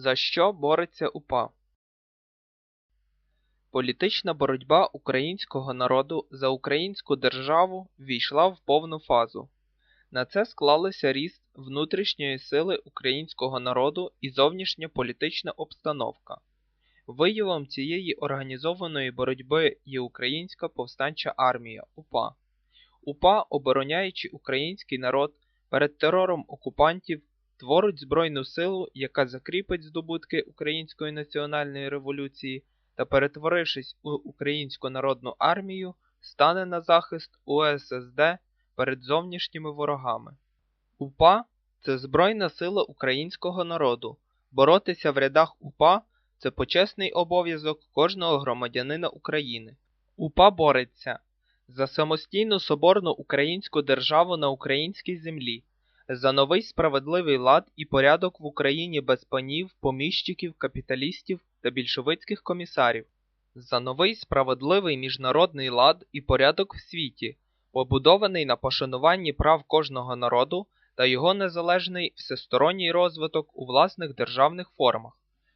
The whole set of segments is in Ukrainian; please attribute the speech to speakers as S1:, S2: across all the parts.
S1: За що бореться УПА? Політична боротьба українського народу за українську державу ввійшла в повну фазу. На це склалися ріст внутрішньої сили українського народу і зовнішня політична обстановка. Виявом цієї організованої боротьби є Українська повстанча армія УПА. УПА, обороняючи український народ перед терором окупантів, творить збройну силу, яка закріпить здобутки Української національної революції та, перетворившись у Українську народну армію, стане на захист УССД перед зовнішніми ворогами. УПА це збройна сила українського народу. Боротися в рядах УПА це почесний обов'язок кожного громадянина України. УПА бореться за самостійну соборну українську державу на українській землі, за новий справедливий лад і порядок в Україні без панів, поміщиків, капіталістів та більшовицьких комісарів, за новий справедливий міжнародний лад і порядок в світі, побудований на пошануванні прав кожного народу та його незалежний всесторонній розвиток у власних державних формах,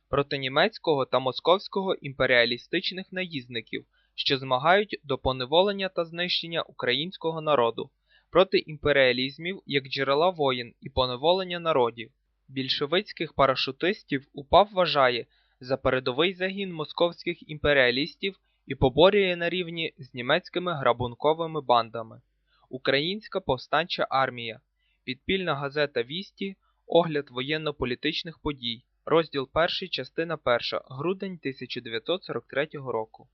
S1: проти німецького та московського імперіалістичних наїзників, що змагають до поневолення та знищення українського народу, проти імперіалізмів як джерела воєн і поневолення народів. Більшовицьких парашутистів УПА вважає за передовий загін московських імперіалістів і поборює на рівні з німецькими грабунковими бандами. Українська повстанча армія, підпільна газета Вісті, огляд воєнно-політичних подій, розділ 1, частина 1, грудень 1943 року.